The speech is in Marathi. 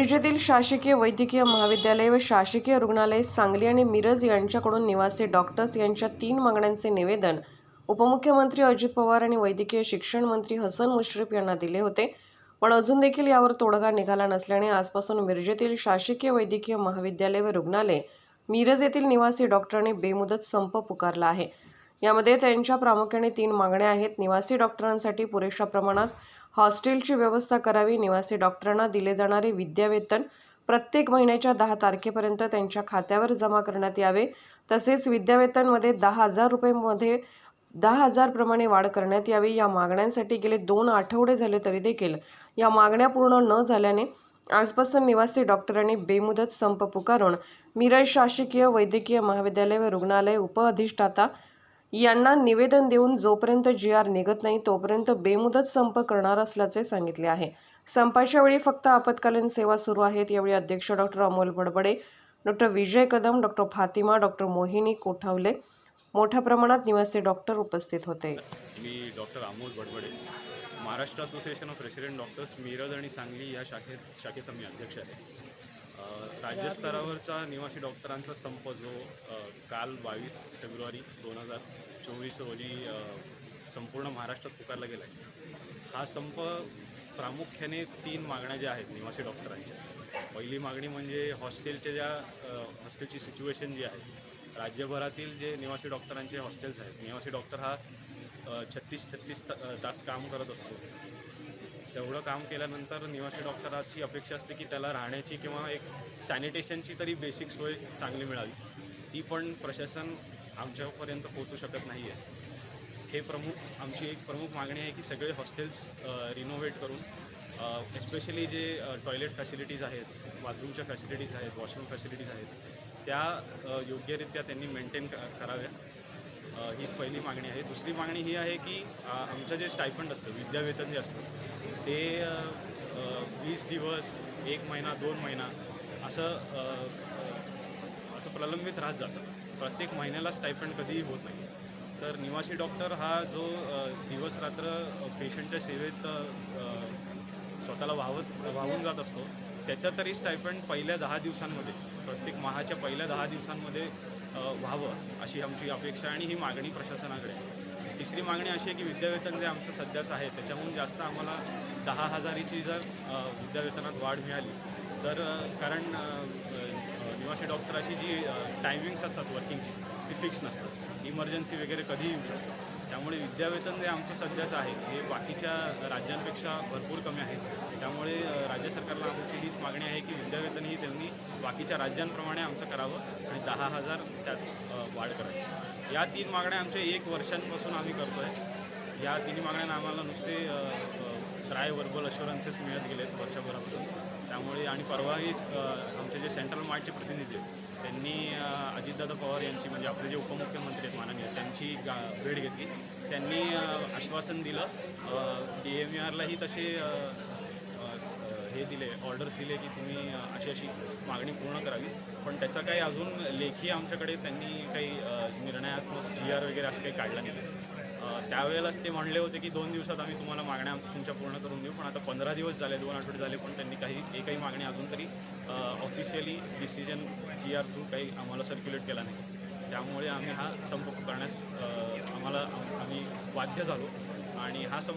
मिरजेतील शासकीय वैद्यकीय महाविद्यालय व शासकीय रुग्णालय सांगली आणि मिरज यांच्याकडून निवासी डॉक्टर्स यांच्या तीन मागण्यांचे निवेदन उपमुख्यमंत्री अजित पवार आणि वैद्यकीय शिक्षण मंत्री हसन मुश्रीफ यांना दिले होते. पण अजून देखील यावर तोडगा निघाला नसल्याने आजपासून मिरजेतील शासकीय वैद्यकीय महाविद्यालय व रुग्णालय मिरज येथील निवासी डॉक्टरांनी बेमुदत संप पुकारला आहे. यामध्ये त्यांच्या प्रामुख्याने तीन मागण्या आहेत. निवासी डॉक्टरांसाठी पुरेशा प्रमाणात हॉस्टेलची व्यवस्था करावी. निवासी डॉक्टरांना दिले जाणारे विद्यावेतन प्रत्येक महिन्याच्या दहा तारखेपर्यंत त्यांच्या खात्यावर जमा करण्यात यावे. तसेच विद्यावेतनमध्ये दहा हजार रुपयेमध्ये दहा हजारप्रमाणे वाढ करण्यात यावी. या मागण्यांसाठी गेले दोन आठवडे झाले तरी देखील या मागण्या पूर्ण न झाल्याने आजपासून निवासी डॉक्टरांनी बेमुदत संप पुकारून मिरज शासकीय वैद्यकीय महाविद्यालय व रुग्णालय उपअधिष्ठाता यांना निवेदन देऊन जोपर्यंत जी आर निघत नाही तोपर्यंत बेमुदत संप करणार असल्याचे सांगितले आहे. संपाच्या वेळी फक्त आपत्कालीन सेवा सुरू आहेत यावेळी अध्यक्ष doctor Amol Badbade doctor Vijay Kadam doctor Fatima doctor Mohini Kothawale मोठ्या प्रमाणात निवासी डॉक्टर उपस्थित होते. मी doctor Amol Badbade Maharashtra association of resident doctors Miraj आणि सांगली या शाखेत शाखेचा मी अध्यक्ष आहे. राज्यस्तरावरचा निवासी डॉक्टरांचा संप जो काल बावीस फेब्रुवारी दोन हजार चोवीस रोजी संपूर्ण महाराष्ट्रात पुकारला गेला आहे. हा संप प्रामुख्याने तीन मागण्या ज्या आहेत निवासी डॉक्टरांच्या. पहिली मागणी म्हणजे हॉस्टेलच्या ज्या हॉस्टेलची सिच्युएशन जी आहे राज्यभरातील जे निवासी डॉक्टरांचे हॉस्टेल्स आहेत निवासी डॉक्टर हा छत्तीस छत्तीस तास काम करत असतो. तेवढं काम केल्यानंतर निवासी डॉक्टराची अपेक्षा असते की त्याला राहण्याची किंवा एक सॅनिटेशनची तरी बेसिक सोय चांगली मिळावी. ती पण प्रशासन आमच्यापर्यंत पोहोचू शकत नाही आहे हे प्रमुख आमची एक प्रमुख मागणी आहे की सगळे हॉस्टेल्स रिनोव्हेट करून एस्पेशली जे टॉयलेट फॅसिलिटीज आहेत बाथरूमच्या फॅसिलिटीज आहेत वॉशरूम फॅसिलिटीज आहेत त्या योग्यरित्या त्यांनी मेंटेन कराव्या ही पहिली मागणी आहे. दुसरी मागणी ही आहे की आमचं जे स्टायफंड असतं विद्यावेतन जे असतं ते वीस दिवस एक महिना दोन महिना असं असं प्रलंबित राहत जातं. प्रत्येक महिन्याला स्टायफंड कधीही होत नाही. तर निवासी डॉक्टर हा जो दिवस रात्र पेशंटच्या सेवेत स्वतःला वाहवत वाहून जात असतो त्याचा तरी स्टायफंड पहिल्या दहा दिवसांमध्ये प्रत्येक माहाच्या पहिल्या दहा दिवसांमध्ये व्हावं अशी आमची अपेक्षा आणि ही मागणी प्रशासनाकडे आहे. तिसरी मागणी अशी आहे की विद्यावेतन जे आमचं सध्याचं आहे त्याच्याहून जास्त आम्हाला दहा हजारीची जर विद्यावेतनात वाढ मिळाली तर कारण निवासी डॉक्टराची जी टायमिंग्स असतात वर्किंगची ती फिक्स नसतात इमर्जन्सी वगैरे कधीही येऊ शकतं त्यामुळे विद्यावेतन जे आमचं सध्याचं आहे. हे बाकीच्या राज्यांपेक्षा भरपूर कमी आहे. त्यामुळे राज्य सरकारला आमची हीच मागणी आहे की विद्यावेतन ही त्यांनी बाकीच्या राज्यांप्रमाणे आमचं करावं आणि दहा हजार त्यात वाढ करावी. या तीन मागण्या आमच्या एक वर्षांपासून आम्ही करतो आहे या तिन्ही मागण्यांना आम्हाला नुसते ड्राय वर्बल अश्युरन्सेस मिळत गेलेत वर्षभरापासून. त्यामुळे आणि परवाही आमचे जे सेंट्रल मार्टचे प्रतिनिधी आहेत त्यांनी अजितदादा पवार यांची म्हणजे आपले जे उपमुख्यमंत्री आहेत माननीय त्यांची गा भेट घेतली. त्यांनी आश्वासन दिलं. डी एम आरलाही तसे हे दिले ऑर्डर्स दिले की तुम्ही अशी अशी मागणी पूर्ण करावी. पण त्याचा काही अजून लेखी आमच्याकडे त्यांनी काही निर्णयात्मक जी आर वगैरे असं काही काढला नाही. त्यावेळेलाच ते म्हणले होते की दोन दिवसात आम्ही तुम्हाला मागण्या तुमच्या पूर्ण करून देऊ पण आता पंधरा दिवस झाले दोन आठवडे झाले पण त्यांनी काही एकही मागणी अजून तरी officially decision G R through काही आम्हाला सर्क्युलेट केला नाही. त्यामुळे आम्ही हा संप करण्यास आम्हाला आम्ही बाध्य झालो. आणि हा संप